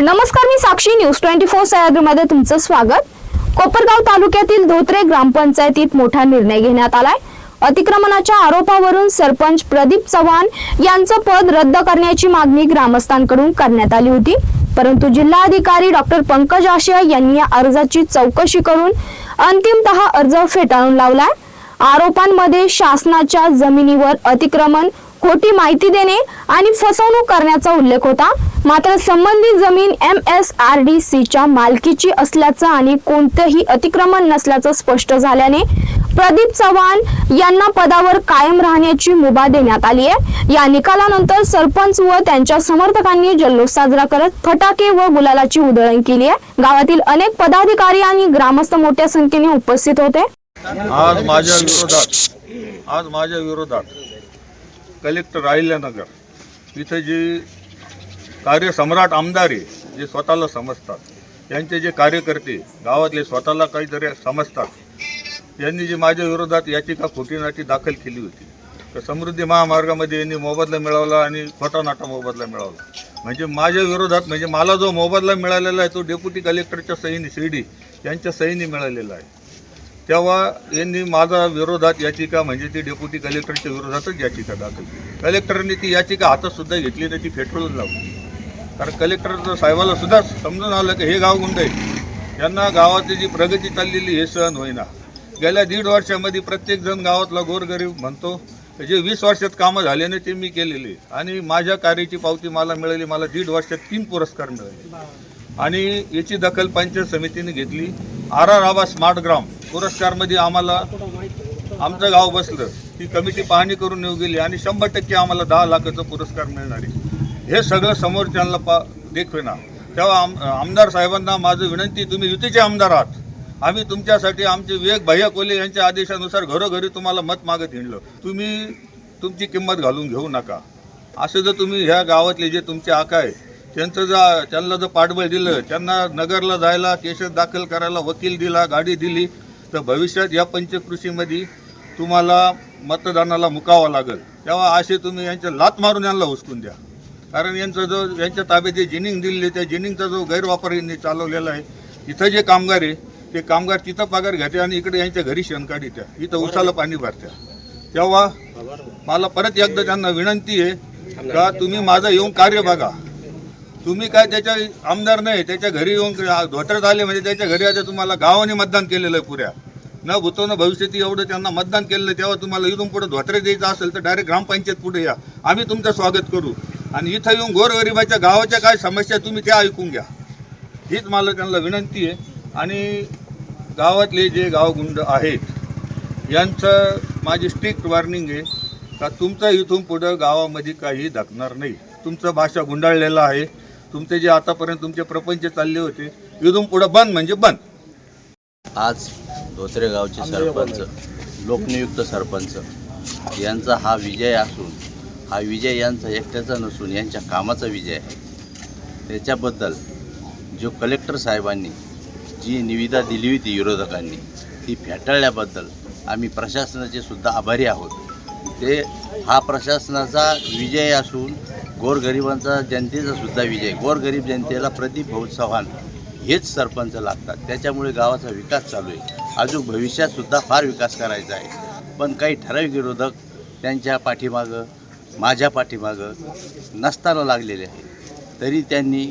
नमस्कार मी Sakshi. News twenty four सह्याद्रीमध्ये तुमचं स्वागत. कोपरगाव तालुक्यातील धोत्रे ग्रामपंचायतीत मोठा निर्णय घेण्यात आलाय. अतिक्रमणाच्या आरोपावरून सरपंच प्रदीप चव्हाण यांचं पद रद्द करण्याची मागणी ग्रामस्थांकडून करण्यात आली होती. परंतु जिल्हाधिकारी डॉक्टर पंकज आशिया यांनी या अर्जाची चौकशी करून अंतिमतः अर्ज फेटाळून लावलाय. आरोपांमध्ये शासनाच्या जमिनीवर अतिक्रमण खोटी माहिती देणे आणि फसवणूक करण्याचा उल्लेख होता. मात्र संबंधित जमीन एम एस आर डी सीच्या मालकीची असल्याचं आणि कोणतंही अतिक्रमण नसल्याचं स्पष्ट झाल्याने प्रदीप चव्हाण यांना पदावर कायम राहण्याची मुभा देण्यात आली आहे. या निकालानंतर सरपंच व त्यांच्या समर्थकांनी जल्लोष साजरा करत फटाके व गुलालाची उधळण केली आहे. गावातील अनेक पदाधिकारी आणि ग्रामस्थ मोठ्या संख्येने उपस्थित होते. आज माझ्या विरोधात आज माझ्या विरोधात कलेक्टर अहिल्यानगर इथं जे कार्यसम्राट आमदार आहे जे स्वतःला समजतात यांचे जे कार्यकर्ते गावातले स्वतःला काहीतरी समजतात यांनी जी माझ्या विरोधात याचिका खोटी नाटी दाखल केली होती तर समृद्धी महामार्गामध्ये यांनी मोबदला मिळवला आणि खोटा नाटा मोबदला मिळवला. म्हणजे माझ्या विरोधात म्हणजे मला जो मोबदला मिळालेला आहे तो डेप्युटी कलेक्टरच्या सहीने शिर्डी यांच्या सहीने मिळालेला आहे. तेव्हा यांनी माझा विरोधात याचिका म्हणजे ती डेप्युटी कलेक्टरच्या विरोधातच याचिका दाखल केली. कलेक्टरने ती याचिका हातातसुद्धा घेतली त्याची ती लावली. कारण कलेक्टर साहेबाला सुद्धा समजून आलं की हे गाव गुंड आहे यांना गावाची जी प्रगती चाललेली हे सहन होईना. गेल्या दीड वर्षामध्ये प्रत्येकजण गावातला गोरगरीब म्हणतो जे वीस वर्षात कामं झाल्याने ते मी केलेले. आणि माझ्या कार्याची पावती मला मिळाली मला दीड वर्षात तीन पुरस्कार मिळाले. आणि याची दखल पंचायत समितीने घेतली. आर आर आबा स्मार्ट ग्राम पुरस्कारमध्ये आम्हाला आमचं गाव बसलं. ती कमिटी पाहणी करून येऊ गेली आणि शंभर टक्के आम्हाला दहा लाखाचा पुरस्कार मिळणार आहे. हे सगळं समोरच्यांना पा देखवेना. तेव्हा आम आमदार साहेबांना माझं विनंती तुम्ही युतीचे आमदार आहात. आम्ही तुमच्यासाठी आमचे विवेक भैया कोले यांच्या आदेशानुसार घरोघरी तुम्हाला मत मागत हिंडलं. तुम्ही तुमची किंमत घालून घेऊ नका. असं जर तुम्ही ह्या गावातले जे तुमचे आका आहे त्यांचं जा त्यांना जर पाठबळ दिलं त्यांना नगरला जायला केस दाखल करायला वकील दिला गाडी दिली तर भविष्यात या पंचकृषीमध्ये तुम्हाला मतदानाला मुकावं लागेल. तेव्हा असे तुम्ही यांच्या लात मारून यांना हुसकून द्या. कारण यांचा जो यांच्या ताब्यात जे जिनिंग दिलेली त्या जिनिंगचा जो गैरवापर यांनी चालवलेला आहे इथं जे कामगार आहे ते कामगार तिथं पगार घेते आणि इकडे यांच्या घरी शेणकाडी त्या इथं उसाला पाणी भरत्या. तेव्हा मला परत एकदा त्यांना विनंती आहे का तुम्ही माझं येऊन कार्य बघा. तुम्ही काय त्याच्या आमदार नाही त्याच्या घरी येऊन धोटऱ्यात आले म्हणजे त्याच्या घरी आता तुम्हाला गावाने मतदान केलेलं आहे पुऱ्या. न भूतो न भविष्यती एवढं त्यांना मतदान केलेलं तेव्हा तुम्हाला इथून पुढे धोत्रे द्यायचं असेल तर डायरेक्ट ग्रामपंचायत पुढे या. आम्ही तुमचं स्वागत करू. आणि इथं येऊन गोरगरिबाच्या गावाच्या काय समस्या तुम्ही त्या ऐकून घ्या. हीच मला त्यांना विनंती आहे. आणि गावातले जे गावगुंड आहेत यांचं माझी स्ट्रिक्ट वॉर्निंग आहे का तुमचं इथून पुढं गावामध्ये काही धकणार नाही. तुमचं भाषा गुंडाळलेलं आहे. तुमचे जे आतापर्यंत तुमचे प्रपंच चालले होते इथून पुढं बंद म्हणजे बंद. आज धोत्रे गावचे सरपंच लोकनियुक्त सरपंच यांचा हा विजय असून हा विजय यांचा एकट्याचा नसून यांच्या कामाचा विजय आहे. त्याच्याबद्दल जो कलेक्टर साहेबांनी जी निविदा दिली होती विरोधकांनी ती फेटाळल्याबद्दल आम्ही प्रशासनाचे सुद्धा आभारी आहोत. ते हा प्रशासनाचा विजय असून गोरगरिबांचा जनतेचा सुद्धा विजय. गोरगरीब जनतेला प्रदीप भाऊ चव्हाण हेच सरपंच लागतात. त्याच्यामुळे गावाचा विकास चालू आहे. अजून भविष्यात सुद्धा फार विकास करायचा आहे. पण काही ठराविक विरोधक त्यांच्या पाठीमागं माझ्या पाठीमागं नसताना लागलेले आहे तरी त्यांनी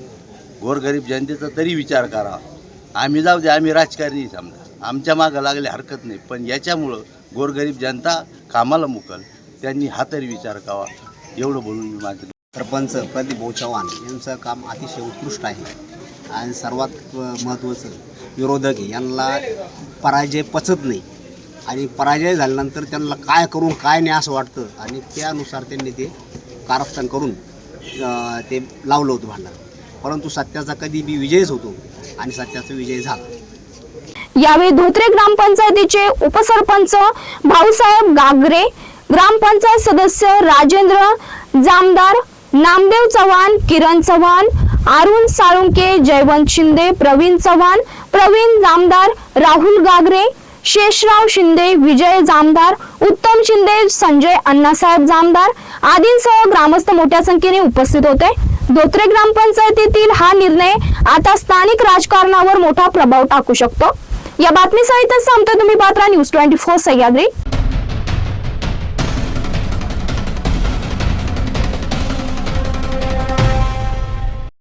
गोरगरीब जनतेचा तरी विचार करा. आम्ही जाऊ दे आम्ही राजकारणी समजा. आमच्या मागं लागले हरकत नाही. पण याच्यामुळं गोरगरीब जनता कामाला मुकल. त्यांनी हा तरी विचार करावा. एवढं बोलून मी माझं सरपंच प्रदीप भाऊ चव्हाण यांचं काम अतिशय उत्कृष्ट आहे. आणि सर्वात महत्त्वाचं विरोधक यांना पराजय पचत नाही. आणि पराजय झाल्यानंतर त्यांना काय करून काय नाही असं वाटतं. आणि त्यानुसार त्यांनी ते कारस्थान करून ते लावलं होतं भांडण. परंतु सत्याचा कधी बी विजयच होतो आणि सत्याचा विजय झाला. यावेळी धोत्रे ग्रामपंचायतीचे उपसरपंच भाऊसाहेब गागरे ग्रामपंचायत सदस्य राजेंद्र जामदार नामदेव चव्हाण किरण चव्हाण अरुण साळुंके जयवंत शिंदे प्रवीण चव्हाण प्रवीण जामदार राहुल गागरे शेषराव शिंदे विजय जामदार उत्तम शिंदे संजय अण्णासाहेब जामदार आदींसह ग्रामस्थ मोठ्या संख्येने उपस्थित होते. धोत्रे ग्रामपंचायतीतील हा निर्णय आता स्थानिक राजकारणावर मोठा प्रभाव टाकू शकतो. या बातमीसहितच संपतो तुम्ही पात्रा न्यूज ट्वेंटी फोर सह्याद्री.